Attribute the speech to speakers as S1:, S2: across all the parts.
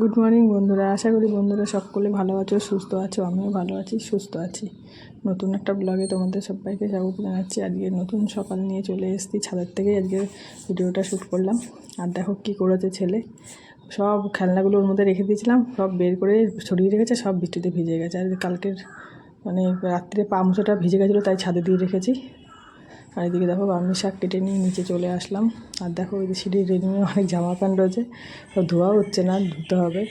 S1: Good morning বন্ধুরা। আশা করি বন্ধুরা সকলে ভালো আছো, সুস্থ আছো, আমিও ভালো আছি, সুস্থ আছি। নতুন একটা ব্লগে তোমাদের সবাইকে স্বাগত জানাচ্ছি। আজকে নতুন সকাল নিয়ে চলে এসেছি ছাদের থেকে। আজকে ভিডিওটা শ্যুট করলাম। আর দেখো কী করেছে ছেলে। সব খেলনাগুলো ওর মধ্যে রেখে দিয়েছিলাম। সব বের করে ছড়িয়ে রেখেছে, সব বৃষ্টিতে ভিজে গেছে। আর কালকের মানে রাত্রে পা মুছোটা ভিজে গেছিল, তাই ছাদে দিয়ে রেখেছি। আর এদিকে দেখো বার্মি শাক কেটে নিয়ে নিচে চলে আসলাম। আর দেখো ওই সিঁড়ির রেডিমে অনেক জামা প্যান্ট রয়েছে। সব ধোয়া হচ্ছে না, ধুতে হবে।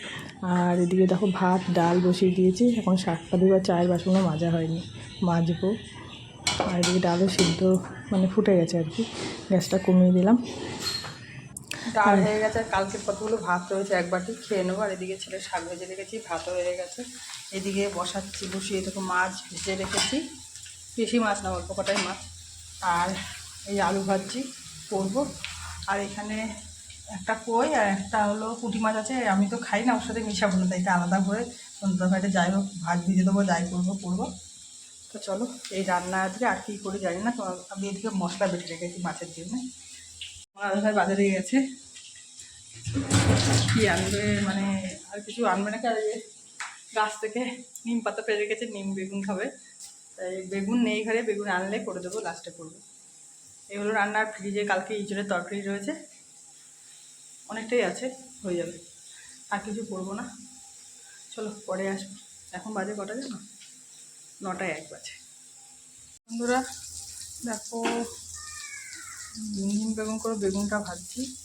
S1: আর এদিকে দেখো ভাত, ডাল বসিয়ে দিয়েছি। এখন শাকটা দেবো চায়ের বাসনও মাজা হয়নি, মাজবো। আর এদিকে ডালও সিদ্ধ মানে ফুটে গেছে আর কি। গ্যাসটা কমিয়ে দিলাম।
S2: ডাল হয়ে গেছে, আর কালকের কতগুলো ভাত রয়েছে এক বাটি খেয়ে নেব। আর এদিকে ছেলে শাক ভেজে রেখেছি, ভাতও হয়ে গেছে। এদিকে বসাচ্ছি, বসিয়ে দেখো মাছ ভেজে রেখেছি। বেশি মাছ না, অল্প কটাই মাছ। আর এই আলু ভাজি করব। আর এখানে একটা কই আর একটা হলো পুঁটি মাছ আছে, আমি তো খাই না, ওর সাথে মিশাবো না, তাই এটা আলাদা করে তরকারিটা যাই হোক, ভাত ভিজে দেবো, যাই করব করব। তো চলো, এই রান্না আজকে আর কী করে জানি না, তো আমি এদিকে মশলা বেটে রেখেছি মাছের জন্য। আমার আলাদা ভাই বাজারে গেছে। কি আনবে মানে আর কিছু আনবে না আর এই গাছ থেকে নিম পাতা পেরে রেখেছে, নিম বেগুন খাবে। তাই বেগুন নেই ঘরে, বেগুন আনলে করে দেবো লাস্টে করব। এগুলো রান্নার ফ্রিজে কালকে ইঁচড়ের তরকারি রয়েছে। অনেকটাই আছে, হয়ে যাবে। আর কিছু করব না। চলো, পরে আসব। এখন বাজে কটা জানো? নটায় এক বাজে। বন্ধুরা, দেখো, নিম বেগুন করে বেগুনটা ভাজছি।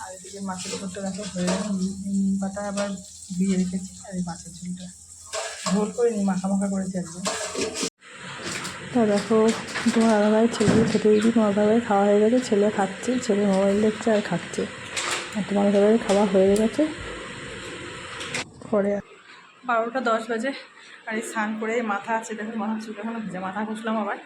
S2: আর এদিকে মাছের উপরটা দেখো, হয়ে গেল। নিম পাতা আবার দিয়ে রেখেছি, আর এই মাছের ঝোলটা। ঝোল করে নিই মাখা মাখা করেছি একদম।
S1: তা দেখো, তোমার দাদাভাই ছেলে খেতে দিদি, তোমার দাদাভাই খাওয়া হয়ে গেছে, ছেলে খাচ্ছে, ছেলে মোবাইল দেখছে আর খাচ্ছে। আর তোমার দাদাভাই খাওয়া হয়ে গেছে। পরে
S2: বারোটা দশ বাজে, আর এই স্নান করে মাথা আছে, দেখো মাথা চুলটা এখনও ভেজা, মাথা ঘষলাম আবার।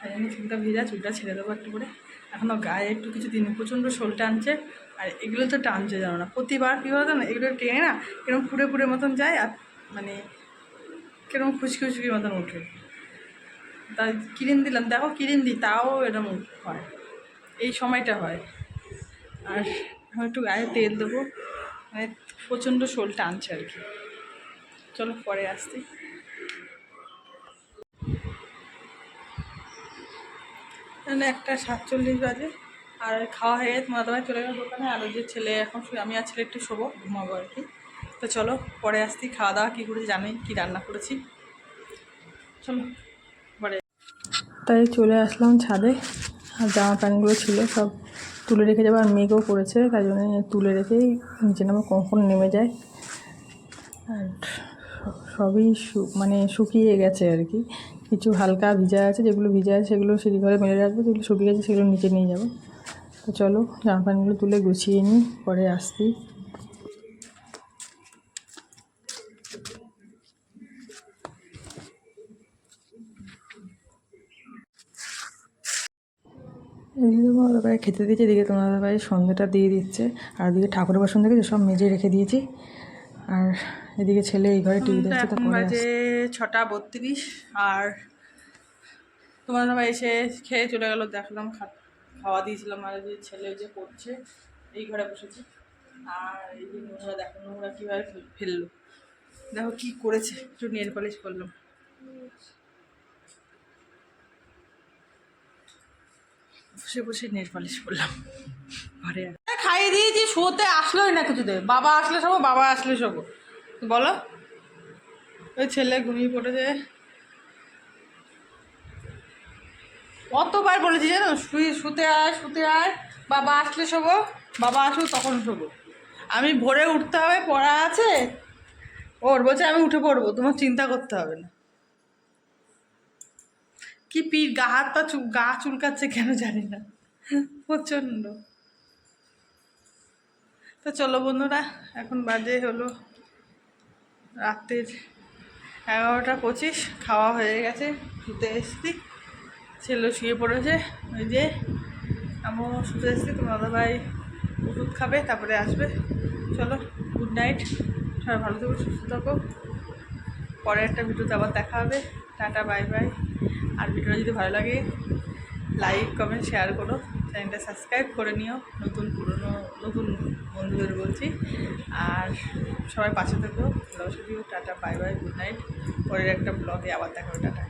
S2: আর এমনি চুলটা ভিজা, চুলটা ছেড়ে দেবো একটু করে। এখনও গায়ে একটু কিছু দিন, প্রচণ্ড শোল টানছে, আর এগুলো তো টানছে জানো না। প্রতিবার কী বলতো না, এগুলো টেনে না কীরকম পুড়ে পুড়ে মতন যায় আর মানে কীরকম খুশকি খুশকি মতন উঠে তাই কিরিম দিলাম। দেখো কিরিম দিই তাও এরকম হয়। এই সময়টা হয়। আর একটু গায়ে তেল দেবো। মানে প্রচণ্ড শোল টানছে আর কি। চলো পরে আসছি। একটা সাতচল্লিশ বাজে। আর খাওয়া হয়ে গেছে তোমার দাবাই চলে গেল দোকানে। আর যে ছেলে এখন আমি আর ছেলে একটু শোবো, ঘুমাবো আর কি। তো চলো, পরে আসছি, খাওয়া দাওয়া কী করেছি জানি, কী রান্না করেছি। চলো।
S1: তাই চলে আসলাম ছাদে। আর জামা প্যান্টগুলো ছিল, সব তুলে রেখে যাব। আর মেঘও পড়েছে, তাই জন্য তুলে রেখেই নিচে নামে কখন নেমে যায়। আর সবই মানে শুকিয়ে গেছে আর কি। কিছু হালকা ভিজা আছে, যেগুলো ভিজা আছে সেগুলো সিঁড়ি ঘরে মেলে রাখব, যেগুলো শুকিয়ে গেছে সেগুলো নিচে নিয়ে যাব। তো চলো জামা প্যান্টগুলো তুলে গুছিয়ে নিই, পরে আসছি। এদিকে তোমার দাদাভাই খেতে দিয়েছে এদিকে তোমার দাদাভাই সন্ধ্যাটা দিয়ে দিচ্ছে। আর এদিকে ঠাকুরের বাসন দেখেছ সব মেজে রেখে দিয়েছি। আর এদিকে ছেলে এই ঘরে টিভি দেখছে তো
S2: বাজে ছটা বত্রিশ আর তোমার সবাই এসে খেয়ে চলে গেলো দেখলাম খাওয়া দিয়েছিলাম আর যে ছেলে যে পড়ছে এই ঘরে বসেছে। আর এই যে নোংরা দেখো নোংরা কীভাবে ফেলল। দেখো কী করেছে একটু নেল পলিশ করলাম। বসে বসে নেল পলিশ করলাম। ঘরে খাইয়ে দিয়েছি শোতে আসলোই না কিছুতে। বাবা আসলে সব বাবা আসলে সব বলো। ওই ছেলে ঘুমিয়ে পড়েছে। কতবার বলেছি জানো, শুয়ে, শুতে আয় শুতে আয়, বাবা আসলে শোবো, বাবা আসুক তখন শোবো। আমি ভোরে উঠতে হবে, পড়া আছে। ওর বলছে আমি উঠে পড়ব, তোমার চিন্তা করতে হবে না। কি পিঠ গা, হাত পা চু গা চুলকাচ্ছে কেন জানি না। প্রচণ্ড। তো চলো বন্ধুরা, এখন বাজে হলো রাত্রের এগারোটা পঁচিশ, খাওয়া হয়ে গেছে, শুতে এসছি। ছেলে শুয়ে পড়েছে, ওই যে আমিও শুতে এসছি, তোমার ভাই ওষুধ খাবে, তারপরে আসবে। চলো গুড নাইট সবাই ভালো থাকো, সুস্থ থাকো। পরে একটা ভিডিওতে আবার দেখা হবে। টাটা বাই বাই আর ভিডিওটা যদি ভালো লাগে লাইক কমেন্ট শেয়ার করো। চ্যানেলটা সাবস্ক্রাইব করে নিও। নতুন পুরনো, নতুন বন্ধুদের বলছি। আর সবাই পাশে থাকো। ভালোবাসা দিও। Ta ta bye bye good night পরের একটা ব্লগে আবার দেখা টাটা।